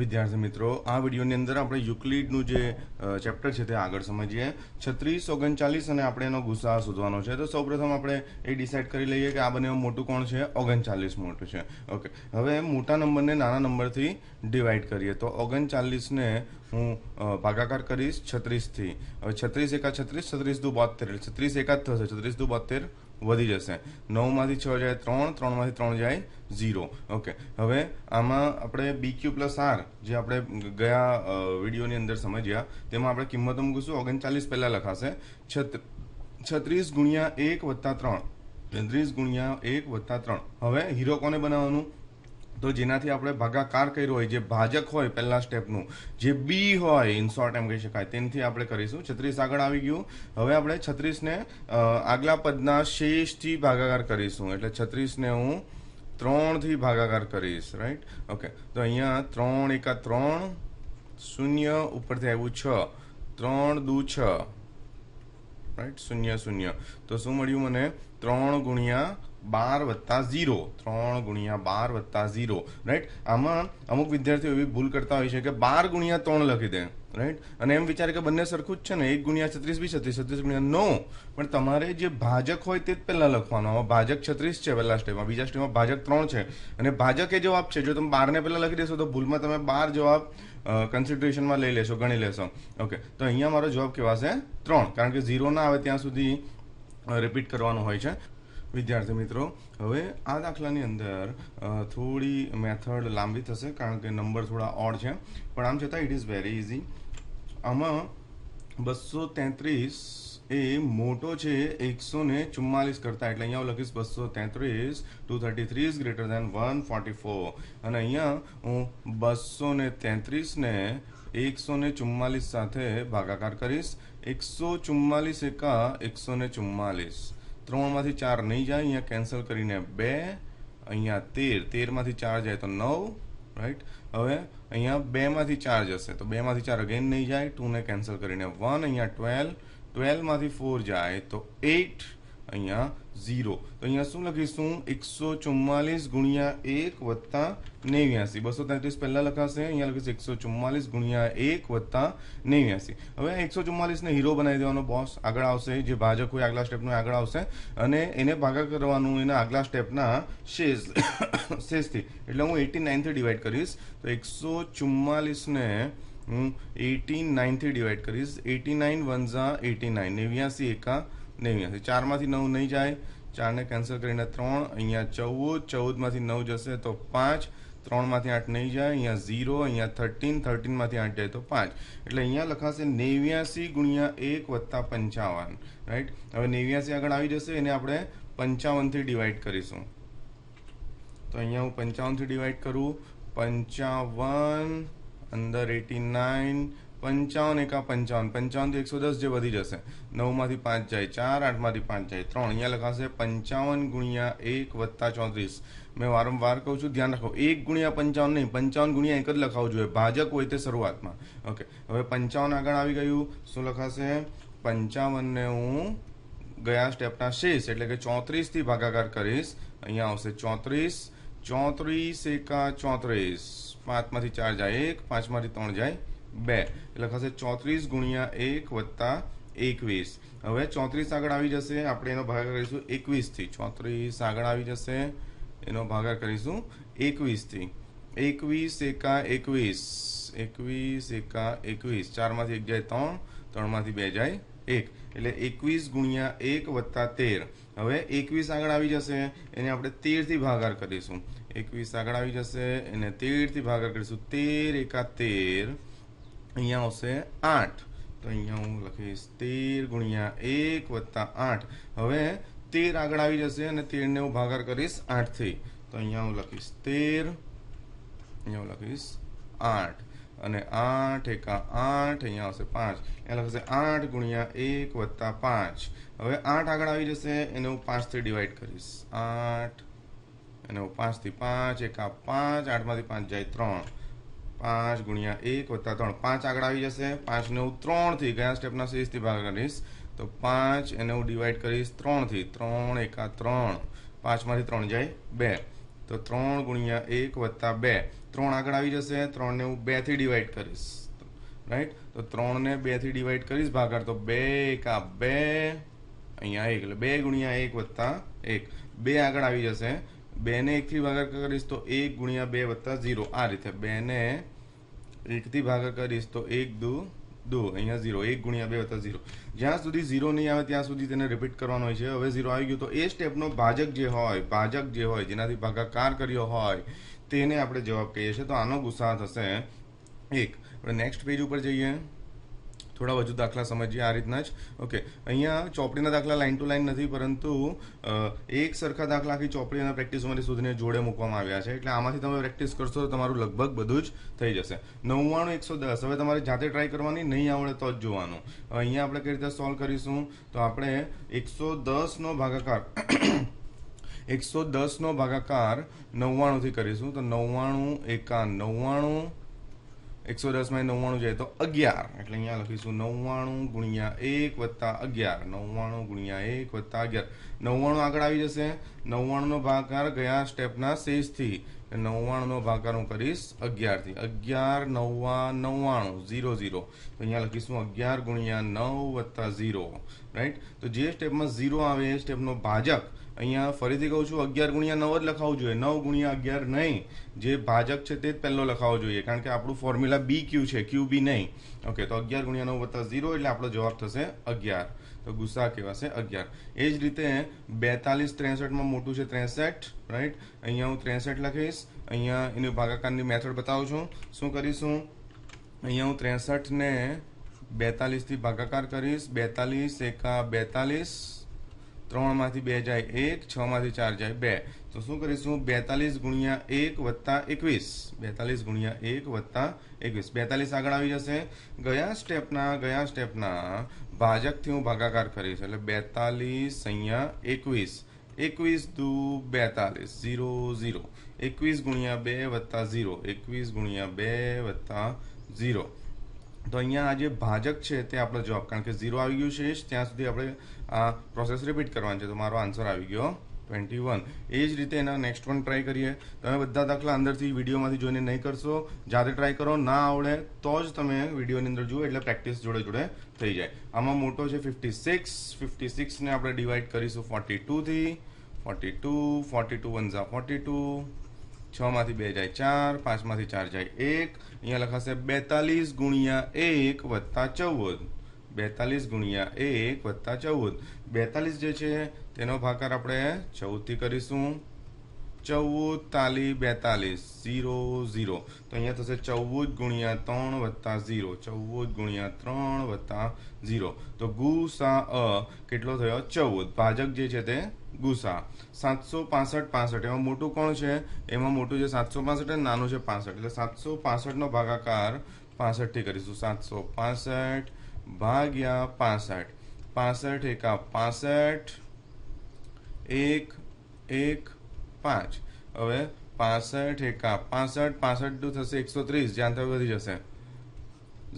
વિદ્યાર્થી મિત્રો, આ વિડીયોની અંદર આપણે યુક્લિડનું જે ચેપ્ટર છે તે આગળ સમજીએ. છત્રીસ, ઓગણચાલીસ અને આપણે એનો ગુસ્સા શોધવાનો છે. તો સૌપ્રથમ આપણે એ ડિસાઇડ કરી લઈએ કે આ બંને મોટું કોણ છે? ઓગણચાલીસ મોટું છે. ઓકે હવે મોટા નંબરને નાના નંબરથી ડિવાઈડ કરીએ. તો ઓગણચાલીસને હું ભાગાકાર કરીશ છત્રીસથી. હવે છત્રીસ એકા છત્રીસ છત્રીસ દુ બોતેર છત્રીસ એકા થશે. છત્રીસ દુ બોતેર વધી જશે. નવમાંથી છ જાય ત્રણ, ત્રણમાંથી ત્રણ જાય ઝીરો. ઓકે. હવે આમાં આપણે બી ક્યુ પ્લસ આર જે આપણે ગયા વિડીયોની અંદર સમજ્યા, તેમાં આપણે કિંમતો મૂકીશું. ઓગણચાલીસ પહેલાં લખાશે. છત છત્રીસ ગુણ્યા એક વત્તા ત્રણ. છત્રીસ ગુણ્યા એક વત્તા ત્રણ. હવે હીરો કોને બનાવવાનું? તો જેનાથી આપણે ભાગાકાર કર્યો હોય, જે ભાજક હોય પહેલા સ્ટેપનું, જે બી હોય ઇન શોર્ટ એમ કહી શકાય, તેનાથી આપણે કરીશું. છત્રીસ આગળ આવી ગયું. હવે આપણે છત્રીસને આગલા પદના શેષથી ભાગાકાર કરીશું. એટલે છત્રીસને હું ત્રણથી ભાગાકાર કરીશ રાઈટ ઓકે તો અહીંયા ત્રણ એકા ત્રણ, શૂન્ય ઉપરથી આવ્યું છ. ત્રણ દુ છ. રાઈટ શૂન્ય શૂન્ય. તો શું મળ્યું મને? ત્રણ ગુણ્યા બાર વત્તા ઝીરો. ત્રણ ગુણ્યા બાર વત્તા ઝીરો. રાઈટ આમાં અમુક વિદ્યાર્થીઓ એવી ભૂલ કરતા હોય છે કે બાર ગુણ્યા ત્રણ લખી દે. રાઈટ અને એમ વિચારે કે બંને સરખું જ છે ને, એક ગુણ્યા છત્રીસ બી છત્રીસ છત્રીસ ગુણ્યા નો પણ તમારે જે ભાજક હોય તે જ પહેલાં લખવાનો. આમાં ભાજક છત્રીસ છે પહેલા સ્ટેપમાં, બીજા સ્ટેપમાં ભાજક ત્રણ છે. અને ભાજક એ જવાબ છે, જો તમે બારને પહેલાં લખી દેશો તો ભૂલમાં તમે બાર જવાબ કન્સિડરેશનમાં લઈ લેશો, ગણી લેશો. ઓકે તો અહીંયા મારો જવાબ કહેવાશે ત્રણ. કારણ કે ઝીરો ના આવે ત્યાં સુધી રિપીટ કરવાનું હોય છે. વિદ્યાર્થી મિત્રો. હવે આ દાખલાની અંદર થોડી મેથડ લાંબી થશે કારણ કે નંબર થોડા ઓડ છે. પણ આમ છતાં ઇટ ઇઝ વેરી ઇઝી આમાં બસો તેત્રીસ એ મોટો છે એકસો ને ચુમ્માલીસ કરતાં. એટલે અહીંયા હું લખીશ બસો તેત્રીસ two thirty three is greater than one forty four અને અહીંયા હું બસો ને તેત્રીસને એકસો ને ચુમ્માલીસ સાથે ભાગાકાર કરીશ. એકસો ચુમ્માલીસ એકા એકસો ને ચુમ્માલીસ. ત્રણમાંથી ચાર નહીં જાય, અહીંયા કેન્સલ કરીને બે, અહીંયા તેર, તેરમાંથી ચાર જાય તો નવ રાઈટ હવે અહીંયા બેમાંથી ચાર જશે, તો બેમાંથી ચાર અગેન નહીં જાય ટુને કેન્સલ કરીને વન અહીંયા ટ્વેલ્વ ટ્વેલ્વમાંથી ફોર જાય તો એટ અહીંયા ઝીરો તો અહીંયા શું લખીશું? એકસો ચુમ્માલીસ ગુણ્યા એક વત્તા નેવ્યાસી. બસો તેત્રીસ પહેલાં લખાશે, અહીંયા લખીશું એકસો ચુમ્માલીસ ગુણ્યા એક વત્તા નેવ્યાસી. હવે એકસો ચુમ્માલીસને હીરો બનાવી દેવાનો બોસ આગળ આવશે, જે ભાજક હોય આગલા સ્ટેપનું આગળ આવશે. અને એને ભાગા કરવાનું એના આગલા સ્ટેપના શેષ, શેષથી. એટલે હું એટી નાઇનથી ડિવાઈડ કરીશ. તો એકસો ચુમ્માલીસને હું એટી નાઇનથી ડિવાઈડ કરીશ. Eighty nine one eighty nine. નેવ્યાસી એકા નેવ્યાસી ચારમાંથી નવ નહીં જાય. ચારને કેન્સલ કરીને ત્રણ. અહીંયા ચૌદ. ચૌદમાંથી નવ જશે તો પાંચ. ત્રણમાંથી આઠ નહીં જાય. અહીંયા ઝીરો અહીંયા થર્ટીન થર્ટીનમાંથી આઠ જાય તો પાંચ. એટલે અહીંયા લખાશે નેવ્યાસી ગુણ્યા એક વત્તા પંચાવન. રાઈટ હવે નેવ્યાસી આગળ આવી જશે. એને આપણે પંચાવનથી ડિવાઈડ કરીશું. તો અહીંયા હું પંચાવનથી ડિવાઈડ કરું. પંચાવન અંદર એટી નાઇન પંચાવન એકા પંચાવન. પંચાવનથી એકસો દસ જે વધી જશે. નવમાંથી પાંચ જાય ચાર, આઠમાંથી પાંચ જાય ત્રણ. અહીંયા લખાશે પંચાવન ગુણ્યા એક વત્તા ચોત્રીસ. મેં વારંવાર કહું છું, ધ્યાન રાખો, એક ગુણ્યા પંચાવન નહીં, પંચાવન ગુણ્યા એક જ લખાવું જોઈએ. ભાજક હોય તે શરૂઆતમાં. ઓકે, હવે પંચાવન આગળ આવી ગયું. શું લખાશે? પંચાવનને હું ગયા સ્ટેપના શેષ, એટલે કે ચોત્રીસથી ભાગાકાર કરીશ. અહીંયા આવશે ચોત્રીસ. ચોત્રીસ એકા ચોત્રીસ. પાંચમાંથી ચાર જાય એક, પાંચમાંથી ત્રણ જાય બે. એટલે થશે ચોત્રીસ ગુણ્યા એક વત્તા એકવીસ. હવે ચોત્રીસ આગળ આવી જશે, આપણે એનો ભાગાકાર કરીશું એકવીસથી. ચોત્રીસ આગળ આવી જશે, એનો ભાગાકાર કરીશું એકવીસથી. એકવીસ એકા એકવીસ. એકવીસ એકા એકવીસ. ચારમાંથી એક જાય ત્રણ, ત્રણમાંથી બે જાય એક. એટલે એકવીસ ગુણ્યા એક વત્તા તેર. હવે એકવીસ આગળ આવી જશે, એને આપણે તેરથી ભાગાકાર કરીશું. એકવીસ આગળ આવી જશે, એને તેરથી ભાગાકાર કરીશું. તેર એકા તેર. અહીંયા આવશે આઠ. તો અહીંયા હું લખીશ તેર ગુણ્યા એક વત્તા આઠ. હવે તેર આગળ આવી જશે અને તેરને હું ભાગાકાર કરીશ આઠથી. તો અહીંયા હું લખીશ તેર. અહીંયા હું લખીશ આઠ. અને આઠ એકા આઠ અહીંયા આવશે પાંચ. અહીંયા લખશે આઠ ગુણ્યા એક વત્તા પાંચ. હવે આઠ આગળ આવી જશે, એને હું પાંચથી ડિવાઈડ કરીશ. આઠ. એને હું પાંચથી પાંચ એકા પાંચ. આઠમાંથી પાંચ જાય ત્રણ. પાંચ ગુણ્યા એક વત્તા ત્રણ. પાંચ આગળ આવી જશે. પાંચને હું ત્રણથી ગયા સ્ટેપના સીઝથી ભાગ કરીશ. તો પાંચ એને હું ડિવાઈડ કરીશ ત્રણથી. ત્રણ એકા ત્રણ. પાંચમાંથી ત્રણ જાય બે. તો ત્રણ ગુણ્યા એક વત્તા બે. ત્રણ આગળ આવી જશે. ત્રણને હું બેથી ડિવાઈડ કરીશ. રાઈટ તો ત્રણને બેથી ડિવાઈડ કરીશ ભાગર તો બે એકા બે. અહીંયા એક. એટલે બે ગુણ્યા એક વત્તા એક. બે આગળ આવી જશે. બેને એકથી ભાગાકાર કરીશ તો એક ગુણ્યા બે વત્તા ઝીરો. આ રીતે બેને એકથી ભાગાકાર કરીશ તો એક દુ, દો, અહીંયા ઝીરો. એક ગુણ્યા બે વત્તા ઝીરો. જ્યાં સુધી ઝીરો નહીં આવે, ત્યાં સુધી તેને રિપીટ કરવાનો હોય છે. હવે ઝીરો આવી ગયું તો એ સ્ટેપનો ભાજક જે હોય, ભાજક જે હોય, જેનાથી ભાગાકાર કર્યો હોય, તેને આપણે જવાબ કહીએ છીએ. તો આનો ગુસ્સા થશે એક. આપણે નેક્સ્ટ પેજ ઉપર જઈએ. થોડા વધુ દાખલા સમજીએ આ રીતના જ. ઓકે અહીંયા ચોપડીના દાખલા લાઈન ટુ લાઈન નથી, પરંતુ એક સરખા દાખલા આખી ચોપડી અને પ્રેક્ટિસમાંથી સુધીને જોડે મૂકવામાં આવ્યા છે. એટલે આમાંથી તમે પ્રેક્ટિસ કરશો તો તમારું લગભગ બધું જ થઈ જશે. નવ્વાણું, એકસો દસ. હવે તમારે જાતે ટ્રાય કરવાની, નહીં આવડે તો જ જોવાનું. અહીંયા આપણે કઈ રીતે સોલ્વ કરીશું? તો આપણે એકસો દસનો ભાગાકાર, એકસો દસનો ભાગાકાર નવ્વાણુંથી કરીશું. તો નવ્વાણું એકા નવ્વાણું એકસો દસમાં નવ્વાણું જાય તો અગિયાર. એટલે અહીંયા લખીશું નવ્વાણું ગુણ્યા એક વત્તા અગિયાર. નવ્વાણું ગુણ્યા એક વત્તા અગિયાર. નવ્વાણું આગળ આવી જશે. નવ્વાણુંનો ભાગાકાર ગયા સ્ટેપના શેષથી. નવ્વાણુંનો ભાગાકાર હું કરીશ અગિયારથી. અગિયાર નવ્વા નવ્વાણું, ઝીરો ઝીરો. તો અહીંયા લખીશું અગિયાર ગુણ્યા નવ વત્તા ઝીરો. રાઈટ તો જે સ્ટેપમાં ઝીરો આવે એ સ્ટેપનો ભાજક અહીંયા ફરીથી કહું છું, અગિયાર ગુણ્યા નવ જ લખાવવું જોઈએ. નવ ગુણ્યા અગિયાર નહીં. જે ભાજક છે તે જ પહેલો લખાવવો જોઈએ, કારણ કે આપણું ફોર્મ્યુલા બી ક્યુ છે ક્યુ બી નહીં. ઓકે તો અગિયાર ગુણ્યા નવ વત્તા ઝીરો એટલે આપણો જવાબ થશે અગિયાર. તો ગુસ્સા કહેવાશે અગિયાર. એ જ રીતે બેતાલીસ ત્રેસઠમાં મોટું છે ત્રેસઠ રાઈટ અહીંયા હું ત્રેસઠ લખીશ. અહીંયા એની ભાગાકારની મેથડ બતાવું છું. શું કરીશું? અહીંયા હું ત્રેસઠને બેતાલીસથી ભાગાકાર કરીશ. બેતાલીસ એકા બેતાલીસ. ત્રણમાંથી બે જાય એક, છમાંથી ચાર જાય બે. તો શું કરીશું? બેતાલીસ ગુણ્યા એક વત્તા એકવીસ. બેતાલીસ ગુણ્યા એક વત્તા એકવીસ. બેતાલીસ આગળ આવી જશે. ગયા સ્ટેપના ગયા સ્ટેપના ભાજકથી હું ભાગાકાર કરીશ. એટલે બેતાલીસ અહીંયા એકવીસ. એકવીસ દુ બેતાલીસ. Zero zero. એકવીસ ગુણ્યા બે વત્તા ઝીરો. એકવીસ ગુણ્યા બે વત્તા ઝીરો. તો અહીંયા આ જે ભાજક છે તે આપણો જવાબ. કારણ કે ઝીરો આવી ગયું છે. ત્યાં સુધી આપણે આ પ્રોસેસ રિપીટ કરવાની છે. તો મારો આન્સર આવી ગયો ટ્વેન્ટી વન એ જ રીતે એના નેક્સ્ટ વન ટ્રાય કરીએ. તમે બધા દાખલા અંદરથી વિડીયોમાંથી જોઈને નહીં કરશો. જાતે ટ્રાય કરો, ના આવડે, તો જ તમે વિડીયોની અંદર જુઓ, એટલે પ્રેક્ટિસ જોડે જોડે થઈ જાય. આમાં મોટો છે ફિફ્ટી સિક્સ ફિફ્ટી સિક્સને આપણે ડિવાઈડ કરીશું forty ટુથી forty two forty two one Jha forty two છમાંથી બે જાય ચાર પાંચમાંથી ચાર જાય એક. અહીંયા લખાશે બેતાલીસ ગુણ્યા એક વત્તા ચૌદ. બેતાલીસ ગુણ્યા એક વત્તા ચૌદ. બેતાલીસ જે છે, તેનો ભાકાર આપણે ચૌદથી કરીશું. ચૌદ તાલી બેતાલીસ, ઝીરો ઝીરો. તો અહીંયા થશે ચૌદ ગુણ્યા ત્રણ વત્તા ઝીરો. ચૌદ ગુણ્યા ત્રણ વત્તા ઝીરો. તો ગુસા અ કેટલો થયો? ચૌદ. ભાજક જે છે તે ગુસા. સાતસો પાસઠ પાસઠ. એમાં મોટું કોણ છે? એમાં મોટું છે સાતસો પાસઠ નાનું છે પાસઠ. એટલે સાતસો પાસઠનો ભાગાકાર પાસઠથી કરીશું. સાતસો પાસઠ ભાગ્યા પાસઠ. પાસઠ એકા પાસઠ, એક એક, પાંચ. હવે પાસઠ એકા પાસઠ પાસઠ ટુ થશે એકસો ત્રીસ. જ્યાં થયું વધી જશે.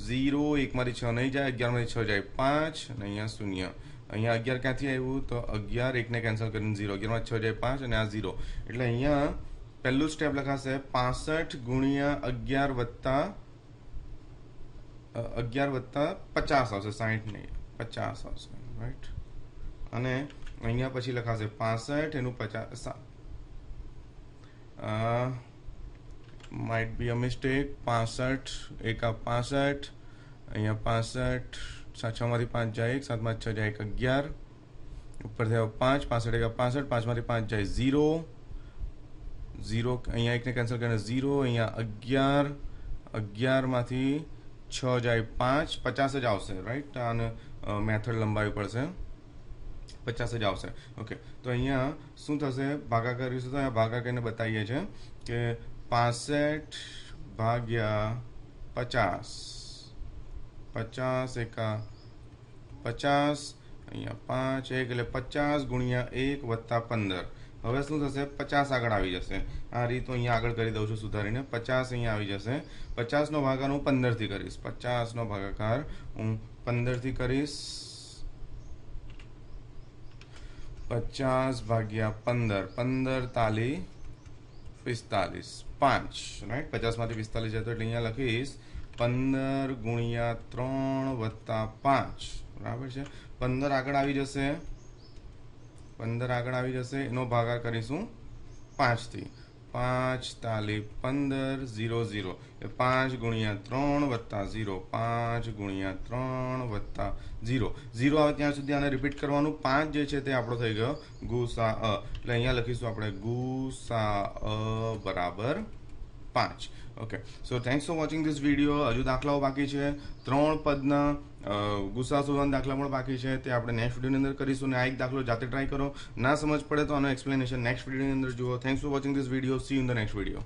ઝીરો એકમાંથી છ નહીં જાય અગિયારમાંથી છ જાય. પાંચ અને અહીંયા શૂન્ય. અહીંયા અગિયાર ક્યાંથી આવ્યું? તો અગિયાર એકને કેન્સલ કરીને ઝીરો. અગિયારમાં છ જાય પાંચ અને આ ઝીરો. એટલે અહીંયા પહેલું સ્ટેપ લખાશે પાસઠ ગુણ્યા અગિયાર વત્તા અગિયાર વત્તા પચાસ આવશે, સાહીઠ નહીં, પચાસ આવશે રાઈટ અને અહીંયા પછી લખાશે પાસઠ એનું પચાસ માઇટ બી અ મિસ્ટેક પાસઠ, એકા પાસઠ, અહીંયા પાસઠ છમાંથી પાંચ જાય એક, સાતમાં છ જાય એક અગિયાર, ઉપરથી આવે પાંચ, પાસઠ એકા પાસઠ, પાંચમાંથી પાંચ જાય ઝીરો ઝીરો, અહીંયા એકને કેન્સલ કરીને ઝીરો, અહીંયા અગિયાર, અગિયારમાંથી છ જાય પાંચ, પચાસ જ આવશે રાઈટ અને મેથડ લંબાવી પડશે. પચાસ જ આવશે. ઓકે તો અહીંયા શું થશે? ભાગાકાર કરીશું તો અહીંયા ભાગા કરીને બતાવીએ છીએ કે પાસઠ ભાગ્યા પચાસ. પચાસ એકા પચાસ અહીંયા પાંચ એક એટલે પચાસ ગુણ્યા એક વત્તા પંદર. હવે શું થશે? પચાસ આગળ આવી જશે. આ રીત હું અહીંયા આગળ કરી દઉં છું સુધારીને. પચાસ અહીંયા આવી જશે. પચાસનો ભાગાકાર હું પંદરથી કરીશ. પચાસનો ભાગાકાર હું પંદરથી કરીશ. પચાસ ભાગ્યા પંદર. પંદર તાલી પિસ્તાલીસ. પાંચ. રાઈટ પચાસમાંથી પિસ્તાલીસ જાય તો એટલે અહીંયા લખીશ પંદર ગુણ્યા ત્રણ વત્તા પાંચ. બરાબર છે? પંદર આગળ આવી જશે. પંદર આગળ આવી જશે. એનો ભાગાકાર કરીશું પાંચથી. પાંચ તાલી પંદર ઝીરો ઝીરો. એ પાંચ ગુણ્યા ત્રણ વત્તા ઝીરો. પાંચ ગુણ્યા ત્રણ વત્તા ઝીરો. ઝીરો આવે ત્યાં સુધી આને રિપીટ કરવાનું. પાંચ જે છે તે આપણો થઈ ગયો ગુસા અ. એટલે અહીંયા લખીશું આપણે ગુસા અ બરાબર. પાંચ. Okay so thanks for watching this video હજુ દાખલાઓ બાકી છે. ત્રણ પદના ગુસ્સા શોધવાના દાખલા પણ બાકી છે. તે આપણે નેક્સ્ટ વિડીયોની અંદર કરીશું અને આ એક દાખલો જાતે ટ્રાય કરો. ના સમજ પડે તો આનો એક્સપ્લેનેશન નેક્સ્ટ વિડીયોની અંદર જુઓ. Thanks for watching this video see in the next video